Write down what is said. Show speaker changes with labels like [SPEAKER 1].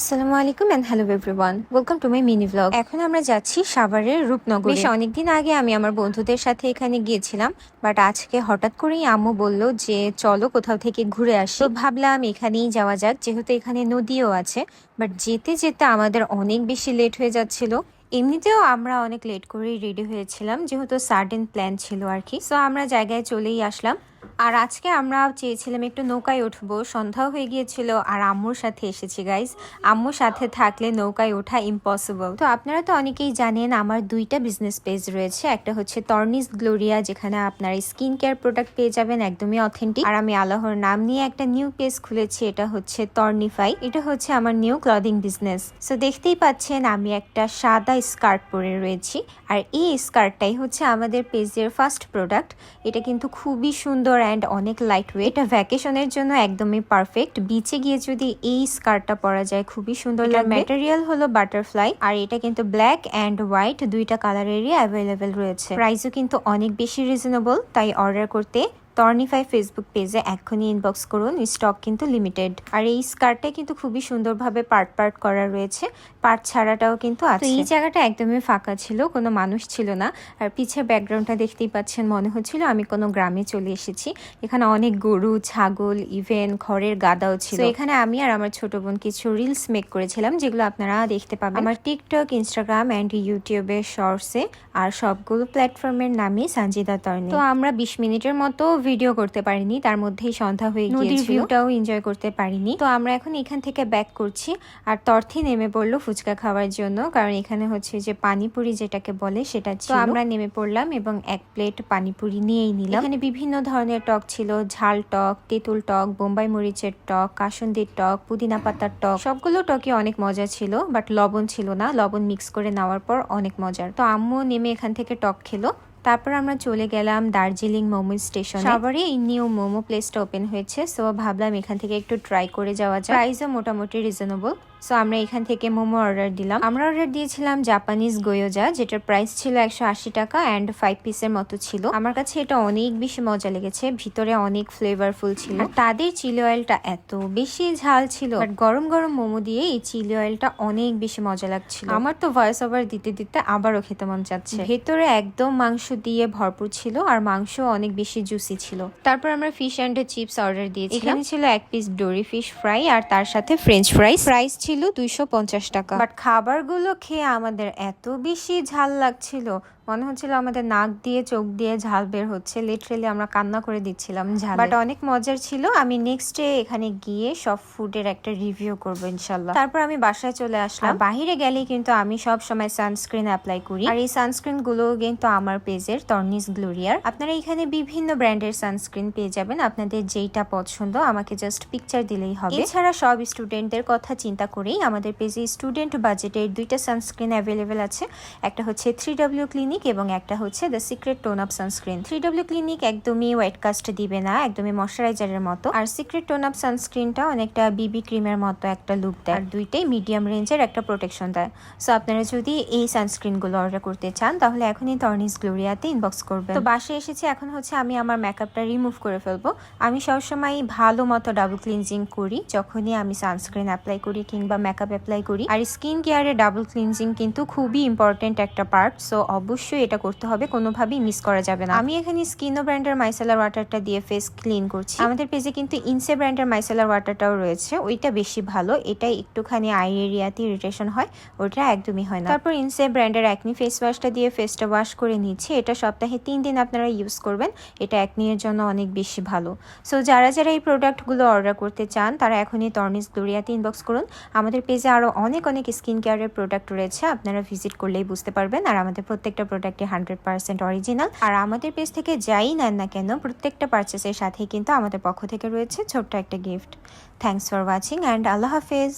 [SPEAKER 1] আসসালামু আলাইকুম and hello everyone welcome to my mini blog এখন আমরা যাচ্ছি সাভারের রূপনগর। বেশ, অনেকদিন আগে আমি আমার বন্ধুদের সাথে এখানে গিয়েছিলাম বাট আজকে হঠাৎ করেই আম্মু বলল যে, চলো কোথাও থেকে ঘুরে আসি। ভাবলাম এখানেই যাওয়া যাক, যেহেতু এখানে নদীও আছে বাট যেতে যেতে আমাদের অনেক বেশি লেট হয়ে যাচ্ছিল। এমনিতেও আমরা অনেক লেট করেই রেডি হয়েছিলাম, যেহেতু সার্টেন প্ল্যান ছিল আর কি। সো আমরা জায়গায় চলেই আসলাম। আর আজকে আমরা চেয়েছিলাম একটু নৌকায় উঠবো। সন্ধ্যাও হয়ে গিয়েছিল আর আম্মুর সাথে এসেছি গাইজ আম্মুর সাথে থাকলে নৌকায় ওঠা ইম্পসিবল তো আপনারা তো অনেকেই জানেন আমার দুইটা বিজনেস পেজ রয়েছে। একটা হচ্ছে তর্নিস গ্লোরিয়া যেখানে আপনারা স্কিন কেয়ার প্রোডাক্ট পেয়ে যাবেন, একদমই অথেন্টিক আর আমি আল্লাহর নাম নিয়ে একটা নিউ পেজ খুলেছি, এটা হচ্ছে তর্নিফাই এটা হচ্ছে আমার নিউ ক্লদিং বিজনেস সো দেখতেই পাচ্ছেন আমি একটা সাদা স্কার্ট পরে রয়েছি। আর এই স্কার্টটাই হচ্ছে আমাদের পেজের ফার্স্ট প্রোডাক্ট এটা কিন্তু খুবই সুন্দর অ্যান্ড অনেক লাইট ওয়েট এটা ভ্যাকেশনের জন্য একদমই পারফেক্ট বিচে গিয়ে যদি এই স্কার্টটা পরা যায় খুবই সুন্দর লাগবে। ম্যাটেরিয়াল হলো বাটারফ্লাই আর এটা কিন্তু ব্ল্যাক অ্যান্ড হোয়াইট দুইটা কালারেরই অ্যাভেলেবেল রয়েছে। প্রাইসও কিন্তু অনেক বেশি রিজনেবল তাই অর্ডার করতে টর্নিফাই ফেসবুক পেজে এখনই ইনবক্স করুন স্টক কিন্তু লিমিটেড আর এই স্কার্টটা কিন্তু খুবই সুন্দরভাবে পার্ট পার্ট করা রয়েছে পার্ট ছাড়াটাও কিন্তু আছে। এই জায়গাটা একদমই ফাঁকা ছিল কোনো মানুষ ছিল না। আর পিছের ব্যাকগ্রাউন্ডটা দেখতেই পাচ্ছেন মনে হচ্ছিল আমি কোনো গ্রামে চলে এসেছি। এখানে অনেক গরু ছাগল ইভেন খড়ের গাদাও ছিল। তো এখানে আমি আর আমার ছোট বোন কিছু রিলস মেক করেছিলাম যেগুলো আপনারা দেখতে পাবেন। আমার টিকটক ইনস্টাগ্রাম অ্যান্ড ইউটিউবের শর্টসে আর সবগুলো প্ল্যাটফর্মের নামই সঞ্জিদা তর্নি তো আমরা বিশ মিনিটের মতো ভিডিও করতে পারিনি তার মধ্যেই সন্ধ্যা হয়ে গিয়েছিল। ভিউটাও এনজয় করতে পারিনি। তো আমরা এখন এখান থেকে ব্যাক করছি। আর তর্থি নেমে পড়ল ফুচকা খাওয়ার জন্য কারণ এখানে হচ্ছে যে পানিপুরি যেটাকে বলে সেটা ছিল। আমরা নেমে পড়লাম এবং এক প্লেট পানিপুরি নিয়েই নিলাম। এখানে বিভিন্ন ধরনের টক ছিল ঝাল টক তেঁতুল টক বোম্বাই মরিচের টক কাসুন্দির টক পুদিনা পাতার টক সবগুলো টকই অনেক মজা ছিল বাট লবণ ছিল না। লবণ মিক্স করে নেওয়ার পর অনেক মজার। তো আম্মু নেমে এখান থেকে টক খেলো। তারপর আমরা চলে গেলাম দার্জিলিং মোমো স্টেশন। সবারই এই নিউ মোমো প্লেসটা ওপেন হয়েছে সো ভাবলাম এখান থেকে একটু ট্রাই করে যাওয়া যায় প্রাইসও মোটামুটি রিজনেবল সো আমরা এখান থেকে মোমো অর্ডার দিলাম। আমরা অর্ডার দিয়েছিলাম জাপানিজ গোয়োজা যেটার প্রাইস ছিল একশো আশি টাকা অ্যান্ড ফাইভ পিসের মতো ছিল। আমার কাছে এটা অনেক বেশি মজা লেগেছে ভিতরে অনেক ফ্লেভারফুল ছিল। তাদের চিলি অয়েলটা এত বেশি ঝাল ছিল। বাট গরম গরম মোমো দিয়ে এই চিলি অয়েলটা অনেক বেশি মজা লাগছিল। আমার তো ভয়েস ওভার দিতে দিতে আবারও খেতে মন চাচ্ছে। ভেতরে একদম মাংস দিয়ে ভরপুর ছিল আর মাংস অনেক বেশি জুসি ছিল। তারপর আমরা ফিশ অ্যান্ড চিপস অর্ডার দিয়েছি এখানে ছিল এক পিস ডোরি ফিশ ফ্রাই আর তার সাথে ফ্রেঞ্চ ফ্রাই প্রাইস ছিল দুইশো পঞ্চাশ টাকা। বাট খাবারগুলো খেয়ে আমাদের এত বেশি ঝাল লাগছিল। মনে হচ্ছিল আমাদের নাক দিয়ে চোখ দিয়ে ঝাল বের হচ্ছে। লিটারেলি আমরা কান্না করে দিচ্ছিলাম ঝাল। বাট অনেক মজার ছিল। আমি নেক্সট ডে এখানে গিয়ে সব ফুডের একটা রিভিউ করব ইনশাল্লাহ। তারপর আমি বাসায় চলে আসলাম। বাহিরে গেলে কিন্তু আমি সব সময় সানস্ক্রিন অ্যাপ্লাই করি। আর এই সানস্ক্রিনগুলো কিন্তু আমার পেজের টর্নিস গ্লোরিয়ার আপনারা এখানে বিভিন্ন ব্র্যান্ডের সানস্ক্রিন পেয়ে যাবেন। আপনাদের যেইটা পছন্দ আমাকে জাস্ট পিকচার দিলেই হবে। এছাড়া সব স্টুডেন্টদের কথা চিন্তা করেই আমাদের পেজে স্টুডেন্ট বাজেটের দুইটা সানস্ক্রিন অ্যাভেলেবেল আছে। একটা হচ্ছে থ্রি ডাব্লিউ ক্লিনিক এবং একটা হচ্ছে the secret tone up sunscreen three W clinic একদমই হোয়াইট কাস্ট দিবে না, একদমই ময়শ্চারাইজারের মতো। আর সিক্রেট টোন আপ সানস্ক্রিনটা অনেকটা বিবি ক্রিমের মতো একটা লুক দেয়। আর দুইটাই মিডিয়াম রেঞ্জের একটা প্রোটেকশন দেয়। সো আপনারা যদি এই সানস্ক্রিনগুলো অর্ডার করতে চান, তাহলে এখনই টর্নিস গ্লোরিয়াতে ইনবক্স করবেন। তো বাসে এসেছি, এখন হচ্ছে আমি আমার মেকআপটা রিমুভ করে ফেলব। আমি সবসময় ভালো মতো ডাবল ক্লিনজিং করি, যখনই আমি সানস্ক্রিন অ্যাপ্লাই করি কিংবা মেকআপ অ্যাপ্লাই করি। আর স্কিন কেয়ারে ডাবল ক্লিনজিং কিন্তু খুবই ইম্পর্টেন্ট একটা পার্ট সো অবশ্যই এটা করতে হবে, কোনোভাবেই মিস করা যাবে না। আমি এখানে স্কিনো ব্র্যান্ডের মাইসেলার ওয়াটারটা দিয়ে ফেস ক্লিন করছি। আমাদের পেজে কিন্তু ইনসে ব্র্যান্ডের মাইসেলার ওয়াটারটাও রয়েছে, ওইটা বেশি ভালো এটা একটুখানি আই এরিয়াতে ইরিটেশন হয়, ওটা একদমই হয় না। তারপর ইনসে ব্র্যান্ডের একনি ফেস ওয়াশটা দিয়ে ফেসটা ওয়াশ করে নিচ্ছি, এটা সপ্তাহে তিন দিন আপনারা ইউজ করবেন, এটা একনির জন্য অনেক বেশি ভালো। সো যারা যারা এই প্রোডাক্টগুলো অর্ডার করতে চান, তারা এখনই টর্নিস গ্লোরিয়াতে ইনবক্স করুন। আমাদের পেজে আরও অনেক অনেক স্কিন কেয়ারের প্রোডাক্ট রয়েছে, আপনারা ভিজিট করলেই বুঝতে পারবেন। আর আমাদের প্রত্যেকটা প্রোডাক্টই হান্ড্রেড পার্সেন্ট অরিজিনাল আর আমাদের পেজ থেকে যাই নেন না কেন, প্রত্যেকটা পার্চেসের সাথেই কিন্তু আমাদের পক্ষ থেকে রয়েছে ছোট্ট একটা gift thanks for watching and আল্লাহ হাফেজ।